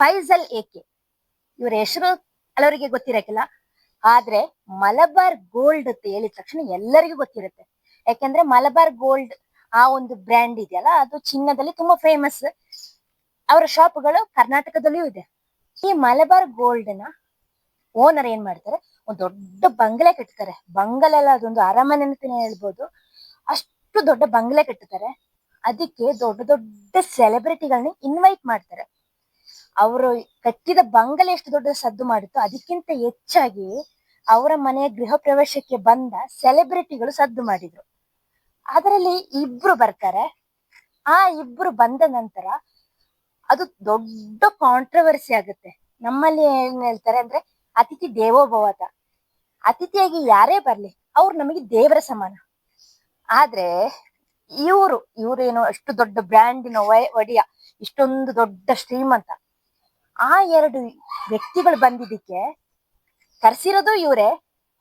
ಫೈಸಲ್ ಏಕೆ? ಇವ್ರ ಹೆಸರು ಹಲವರಿಗೆ ಗೊತ್ತಿರಕ್ಕಿಲ್ಲ ಆದ್ರೆ ಮಲಬಾರ್ ಗೋಲ್ಡ್ ಅಂತ ಹೇಳಿದ ತಕ್ಷಣ ಎಲ್ಲರಿಗೂ ಗೊತ್ತಿರುತ್ತೆ. ಯಾಕೆಂದ್ರೆ ಮಲಬಾರ್ ಗೋಲ್ಡ್ ಆ ಒಂದು ಬ್ರ್ಯಾಂಡ್ ಇದೆಯಲ್ಲ, ಅದು ಚಿನ್ನದಲ್ಲಿ ತುಂಬಾ ಫೇಮಸ್ ಅವರ ಶಾಪ್ಗಳು ಕರ್ನಾಟಕದಲ್ಲಿಯೂ ಇದೆ. ಈ ಮಲಬಾರ್ ಗೋಲ್ಡ್ನ ಓನರ್ ಏನ್ ಮಾಡ್ತಾರೆ? ಒಂದ್ ದೊಡ್ಡ ಬಂಗಲೆ ಕಟ್ತಾರೆ. ಬಂಗಲೆ ಅಲ್ಲ ಅದೊಂದು ಅರಮನೆ ಅಂತಾನೆ ಹೇಳ್ಬೋದು. ಅಷ್ಟು ದೊಡ್ಡ ಬಂಗಲೆ ಕಟ್ಟುತ್ತಾರೆ ಅದಕ್ಕೆ ದೊಡ್ಡ ದೊಡ್ಡ ಸೆಲೆಬ್ರಿಟಿಗಳನ್ನ ಇನ್ವೈಟ್ ಮಾಡ್ತಾರೆ. ಅವರು ಕಟ್ಟಿದ ಬಂಗಲೆ ಎಷ್ಟು ದೊಡ್ಡ ಸದ್ದು ಮಾಡಿತ್ತು ಅದಕ್ಕಿಂತ ಹೆಚ್ಚಾಗಿ ಅವರ ಮನೆಯ ಗೃಹ ಪ್ರವೇಶಕ್ಕೆ ಬಂದ ಸೆಲೆಬ್ರಿಟಿಗಳು ಸದ್ದು ಮಾಡಿದ್ರು. ಅದರಲ್ಲಿ ಇಬ್ರು ಬರ್ತಾರೆ. ಆ ಇಬ್ರು ಬಂದ ನಂತರ ಅದು ದೊಡ್ಡ ಕಾಂಟ್ರವರ್ಸಿ ಆಗುತ್ತೆ. ನಮ್ಮಲ್ಲಿ ಏನ್ ಹೇಳ್ತಾರೆ ಅಂದ್ರೆ ಅತಿಥಿ ದೇವೋಭವತ. ಅತಿಥಿಯಾಗಿ ಯಾರೇ ಬರ್ಲಿ, ಅವ್ರು ನಮಗೆ ದೇವರ ಸಮಾನ. ಆದ್ರೆ ಇವರು, ಇವರೇನು ಅಷ್ಟು ದೊಡ್ಡ ಬ್ರ್ಯಾಂಡಿನ ಒಡೆಯ, ಇಷ್ಟೊಂದು ದೊಡ್ಡ ಶ್ರೀಮಂತ. ಆ ಎರಡು ವ್ಯಕ್ತಿಗಳು ಬಂದಿದ್ದಕ್ಕೆ ಕರ್ಸಿರೋದು ಇವರೇ.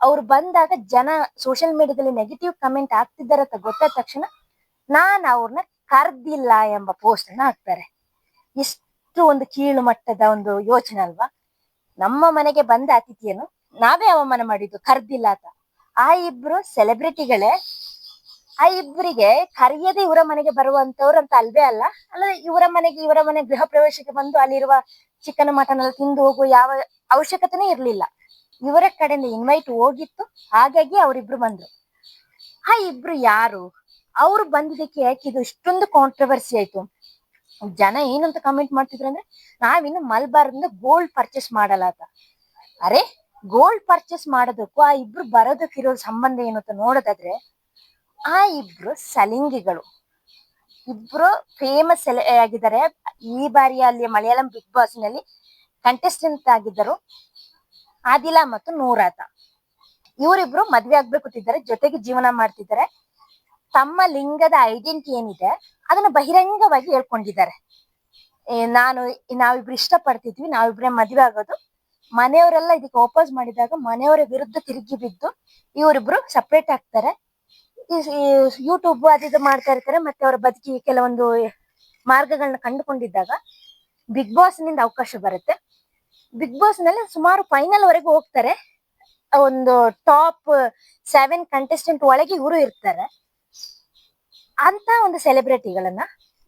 ಅವ್ರು ಬಂದಾಗ ಜನ ಸೋಷಿಯಲ್ ಮೀಡಿಯಾದಲ್ಲಿ ನೆಗೆಟಿವ್ ಕಮೆಂಟ್ ಆಗ್ತಿದ್ದಾರೆ ಅಂತ ಗೊತ್ತಾದ ತಕ್ಷಣ ನಾನ್ ಅವ್ರನ್ನ ಕರ್ದಿಲ್ಲ ಎಂಬ ಪೋಸ್ಟ್ ಅನ್ನ ಹಾಕ್ತಾರೆ. ಇಷ್ಟು ಒಂದು ಕೀಳು ಮಟ್ಟದ ಒಂದು ಯೋಚನೆ ಅಲ್ವಾ? ನಮ್ಮ ಮನೆಗೆ ಬಂದ ಅತಿಥಿಯನ್ನು ನಾವೇ ಅವಮಾನ ಮಾಡಿದ್ದು, ಕರ್ದಿಲ್ಲ ಅಂತ. ಆ ಇಬ್ರು ಸೆಲೆಬ್ರಿಟಿಗಳೇ ಆ ಇಬ್ಬರಿಗೆ ಕರೆಯದೆ ಇವರ ಮನೆಗೆ ಬರುವಂತವ್ರು ಅಂತ ಅಲ್ವೇ ಅಲ್ಲ? ಅಲ್ಲ, ಇವರ ಮನೆಗೆ, ಇವರ ಮನೆ ಗೃಹ ಪ್ರವೇಶಕ್ಕೆ ಬಂದು ಅಲ್ಲಿರುವ ಚಿಕನ್ ಮಟನ್ ಎಲ್ಲ ತಿಂದು ಹೋಗುವ ಯಾವ ಅವಶ್ಯಕತೆನೇ ಇರ್ಲಿಲ್ಲ. ಇವರ ಕಡೆಯಿಂದ ಇನ್ವೈಟ್ ಹೋಗಿತ್ತು. ಹಾಗಾಗಿ ಅವರಿಬ್ರು ಬಂದ್ರು. ಆ ಇಬ್ರು ಯಾರು? ಅವ್ರು ಬಂದಿದ್ದಕ್ಕೆ ಇದು ಇಷ್ಟೊಂದು ಕಾಂಟ್ರವರ್ಸಿ ಆಯ್ತು? ಜನ ಏನಂತ ಕಮೆಂಟ್ ಮಾಡ್ತಿದ್ರು ಅಂದ್ರೆ, ನಾವಿನ್ನು ಮಲ್ಬಾರ್ದಿಂದ ಗೋಲ್ಡ್ ಪರ್ಚೇಸ್ ಮಾಡಲ್ಲ ಅಂತ. ಅರೆ ಗೋಲ್ಡ್ ಪರ್ಚೇಸ್ ಮಾಡೋದಕ್ಕೂ ಆ ಇಬ್ರು ಬರೋದಕ್ಕಿರೋ ಸಂಬಂಧ ಏನು ಅಂತ ನೋಡೋದಾದ್ರೆ, ಆ ಇಬ್ರು ಸಲಿಂಗಿಗಳು. ಇಬ್ರು ಫೇಮಸ್ ಆಗಿದ್ದಾರೆ. ಈ ಬಾರಿ ಅಲ್ಲಿ ಮಲಯಾಳಂ ಬಿಗ್ ಬಾಸ್ನಲ್ಲಿ ಕಂಟೆಸ್ಟೆಂಟ್ ಆಗಿದ್ದರು. ಆದಿಲಾ ಮತ್ತು ನೂರಾತ. ಇವರಿಬ್ರು ಮದ್ವೆ ಆಗ್ಬೇಕು ಅಂತಿದ್ದಾರೆ. ಜೊತೆಗೆ ಜೀವನ ಮಾಡ್ತಿದ್ದಾರೆ. ತಮ್ಮ ಲಿಂಗದ ಐಡೆಂಟಿಟಿ ಏನಿದೆ, ಅದನ್ನ ಬಹಿರಂಗವಾಗಿ ಹೇಳ್ಕೊಂಡಿದ್ದಾರೆ. ನಾನು, ನಾವಿಬ್ರು ಇಷ್ಟಪಡ್ತಿದ್ವಿ, ನಾವಿಬ್ರೆ ಮದ್ವೆ ಆಗೋದು. ಮನೆಯವರೆಲ್ಲ ಇದಕ್ಕೆ ಓಪೋಸ್ ಮಾಡಿದಾಗ ಮನೆಯವರ ವಿರುದ್ಧ ತಿರುಗಿ ಬಿದ್ದು, ಇವರಿಬ್ರು ಸಪ್ರೇಟ್ ಆಗ್ತಾರೆ. ಯೂಟ್ಯೂಬ್ ಅದು ಇದು ಮಾಡ್ತಾ ಇರ್ತಾರೆ, ಮತ್ತೆ ಅವರ ಬದುಕಿಗೆ ಕೆಲವೊಂದು ಮಾರ್ಗಗಳನ್ನ ಕಂಡುಕೊಂಡಿದ್ದಾಗ ಬಿಗ್ ಬಾಸ್ನಿಂದ ಅವಕಾಶ ಬರುತ್ತೆ. ಬಿಗ್ ಬಾಸ್ನಲ್ಲಿ ಸುಮಾರು ಫೈನಲ್ ವರೆಗೂ ಹೋಗ್ತಾರೆ. ಒಂದು ಟಾಪ್ ಸೆವೆನ್ ಕಂಟೆಸ್ಟೆಂಟ್ ಒಳಗೆ ಇವರು ಇರ್ತಾರೆ. ಅಂತ ಒಂದು ಸೆಲೆಬ್ರಿಟಿಗಳನ್ನ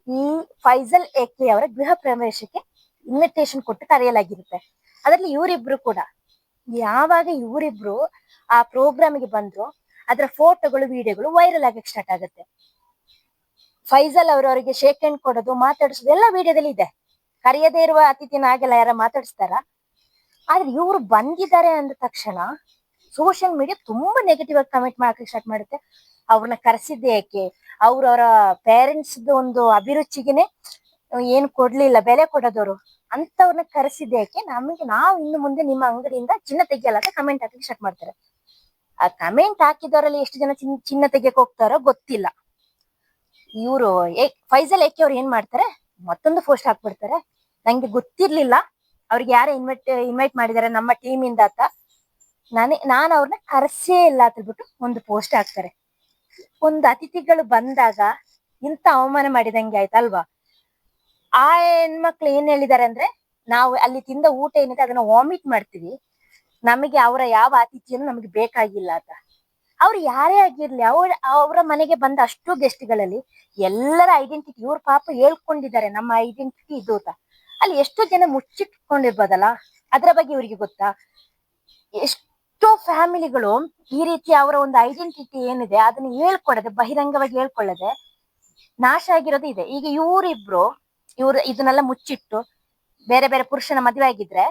ಈ ಫೈಜಲ್ ಎಕೆ ಅವರ ಗೃಹ ಪ್ರವೇಶಕ್ಕೆ ಇನ್ವಿಟೇಷನ್ ಕೊಟ್ಟು ಕರೆಯಲಾಗಿರುತ್ತೆ. ಅದರಲ್ಲಿ ಇವರಿಬ್ರು ಕೂಡ ಯಾವಾಗ ಇವರಿಬ್ರು ಆ ಪ್ರೋಗ್ರಾಮ್ಗೆ ಬಂದ್ರು ಅದರ ಫೋಟೋಗಳು, ವಿಡಿಯೋಗಳು ವೈರಲ್ ಆಗಕ್ಕೆ ಸ್ಟಾರ್ಟ್ ಆಗುತ್ತೆ. ಫೈಜಲ್ ಅವರು ಅವರಿಗೆ ಶೇಕ್ ಹ್ಯಾಂಡ್ ಕೊಡೋದು, ಮಾತಾಡಿಸೋದು ಎಲ್ಲ ವಿಡಿಯೋದಲ್ಲಿ ಇದೆ. ಕರೆಯದೇ ಇರುವ ಅತಿಥಿನ ಹಾಗೆಲ್ಲ ಯಾರ ಮಾತಾಡಿಸ್ತಾರ? ಆದ್ರೆ ಇವ್ರು ಬಂದಿದ್ದಾರೆ ಅಂದ ತಕ್ಷಣ ಸೋಷಿಯಲ್ ಮೀಡಿಯಾ ತುಂಬಾ ನೆಗೆಟಿವ್ ಆಗಿ ಕಮೆಂಟ್ ಮಾಡಕ್ಕೆ ಸ್ಟಾರ್ಟ್ ಮಾಡುತ್ತೆ. ಅವ್ರನ್ನ ಕರೆಸಿದ್ದೆ ಯಾಕೆ? ಅವ್ರ ಅವರ ಪೇರೆಂಟ್ಸ್ ಒಂದು ಅಭಿರುಚಿಗೆನೆ ಏನ್ ಕೊಡ್ಲಿಲ್ಲ, ಬೆಲೆ ಕೊಡೋದವ್ರು. ಅಂತವ್ರನ್ನ ಕರೆಸಿದ್ದೆ ಯಾಕೆ? ನಮಗೆ ನಾವು ಇನ್ನು ಮುಂದೆ ನಿಮ್ಮ ಅಂಗಡಿಯಿಂದ ಚಿನ್ನ ತೆಗಿಯಲ್ಲ ಅಂತ ಕಮೆಂಟ್ ಹಾಕಕ್ಕೆ ಸ್ಟಾರ್ಟ್ ಮಾಡ್ತಾರೆ. ಆ ಕಮೆಂಟ್ ಹಾಕಿದವರಲ್ಲಿ ಎಷ್ಟು ಜನ ಚಿನ್ನ ಚಿನ್ನ ತೆಗಿಯಕ್ ಹೋಗ್ತಾರೋ ಗೊತ್ತಿಲ್ಲ. ಇವರು ಫೈಜಲ್ ಏಕೆ ಅವ್ರು ಏನ್ ಮಾಡ್ತಾರೆ? ಮತ್ತೊಂದು ಪೋಸ್ಟ್ ಹಾಕ್ಬಿಡ್ತಾರೆ. ನಂಗೆ ಗೊತ್ತಿರ್ಲಿಲ್ಲ. ಅವ್ರಿಗೆ ಯಾರು ಇನ್ವೈಟ್ ಇನ್ವೈಟ್ ಮಾಡಿದಾರೆ ನಮ್ಮ ಟೀಮ್ ಇಂದ ಅಂತ. ನಾನೇ, ನಾನು ಅವ್ರನ್ನ ಕರೆಸೇ ಇಲ್ಲ ಅಂತ ಒಂದು ಪೋಸ್ಟ್ ಹಾಕ್ತಾರೆ. ಒಂದು ಅತಿಥಿಗಳು ಬಂದಾಗ ಇಂತ ಅವಮಾನ ಮಾಡಿದಂಗೆ ಆಯ್ತಲ್ವಾ? ಆ ಹೆಣ್ಮಕ್ಳು ಏನ್ ಹೇಳಿದಾರೆ ಅಂದ್ರೆ, ನಾವು ಅಲ್ಲಿ ತಿಂದ ಊಟ ಏನಿದೆ ಅದನ್ನ ವಾಮಿಟ್ ಮಾಡ್ತೀವಿ. ನಮಗೆ ಅವರ ಯಾವ ಅತಿಥಿಯನ್ನು ನಮಗೆ ಬೇಕಾಗಿಲ್ಲ ಅಂತ. ಅವ್ರು ಯಾರೇ ಆಗಿರ್ಲಿ, ಅವ್ರ, ಅವರ ಮನೆಗೆ ಬಂದ ಅಷ್ಟು ಗೆಸ್ಟ್ಗಳಲ್ಲಿ ಎಲ್ಲರ ಐಡೆಂಟಿಟಿ ಇವ್ರ ಪಾಪ ಹೇಳ್ಕೊಂಡಿದ್ದಾರೆ, ನಮ್ಮ ಐಡೆಂಟಿಟಿ ಇದು ಅಂತ. ಅಲ್ಲಿ ಎಷ್ಟೋ ಜನ ಮುಚ್ಚಿಟ್ಕೊಂಡಿರ್ಬೋದಲ್ಲ? ಅದ್ರ ಬಗ್ಗೆ ಇವರಿಗೆ ಗೊತ್ತಾ? ಎಷ್ಟೋ ಫ್ಯಾಮಿಲಿಗಳು ಈ ರೀತಿ ಅವರ ಒಂದು ಐಡೆಂಟಿಟಿ ಏನಿದೆ, ಅದನ್ನ ಹೇಳ್ಕೊಡದೆ, ಬಹಿರಂಗವಾಗಿ ಹೇಳ್ಕೊಳ್ಳದೆ ನಾಶ ಆಗಿರೋದು ಇದೆ. ಈಗ ಇವರಿಬ್ರು, ಇವ್ರು ಇದನ್ನೆಲ್ಲ ಮುಚ್ಚಿಟ್ಟು ಬೇರೆ ಬೇರೆ ಪುರುಷನ ಮದುವೆ ಆಗಿದ್ರೆ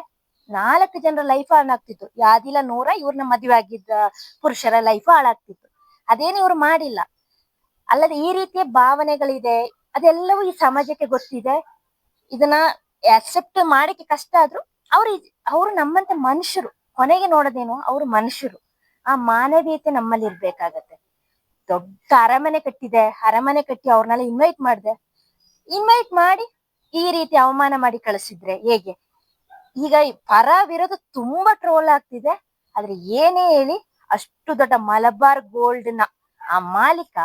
ನಾಲ್ಕು ಜನರ ಲೈಫ್ ಹಾಳಾಗ್ತಿತ್ತು. ಯಾದಿಲ್ಲ ನೂರ ಇವ್ರನ್ನ ಮದುವೆ ಆಗಿದ್ದ ಪುರುಷರ ಲೈಫ್ ಹಾಳಾಗ್ತಿತ್ತು. ಅದೇನು ಇವ್ರು ಮಾಡಿಲ್ಲ. ಅಲ್ಲದೆ ಈ ರೀತಿಯ ಭಾವನೆಗಳಿದೆ. ಅದೆಲ್ಲವೂ ಈ ಸಮಾಜಕ್ಕೆ ಗೊತ್ತಿದೆ. ಇದನ್ನ ಅಕ್ಸೆಪ್ಟ್ ಮಾಡಕ್ಕೆ ಕಷ್ಟ ಆದ್ರೂ ಅವ್ರು ಅವರು ನಮ್ಮಂತ ಮನುಷ್ಯರು. ಕೊನೆಗೆ ನೋಡೋದೇನು, ಅವ್ರು ಮನುಷ್ಯರು. ಆ ಮಾನವೀಯತೆ ನಮ್ಮಲ್ಲಿ ಇರ್ಬೇಕಾಗತ್ತೆ. ದೊಡ್ಡ ಅರಮನೆ ಕಟ್ಟಿದೆ. ಅರಮನೆ ಕಟ್ಟಿ ಅವ್ರನ್ನೆಲ್ಲ ಇನ್ವೈಟ್ ಮಾಡಿದೆ. ಇನ್ವೈಟ್ ಮಾಡಿ ಈ ರೀತಿ ಅವಮಾನ ಮಾಡಿ ಕಳಿಸಿದ್ರೆ ಹೇಗೆ? ಈಗ ಈ ಪರ ವಿರೋಧ ತುಂಬಾ ಟ್ರೋಲ್ ಆಗ್ತಿದೆ. ಆದ್ರೆ ಏನೇ ಹೇಳಿ ಅಷ್ಟು ದೊಡ್ಡ ಮಲಬಾರ್ ಗೋಲ್ಡ್ನ ಆ ಮಾಲೀಕ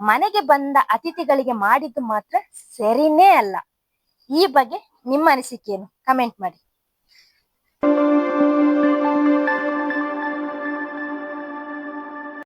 ಮನೆಗೆ ಬಂದ ಅತಿಥಿಗಳಿಗೆ ಮಾಡಿದ್ದು ಮಾತ್ರ ಸರಿನೇ ಅಲ್ಲ. ಈ ಬಗ್ಗೆ ನಿಮ್ಮ ಅನಿಸಿಕೆ ಏನು ಕಮೆಂಟ್ ಮಾಡಿ.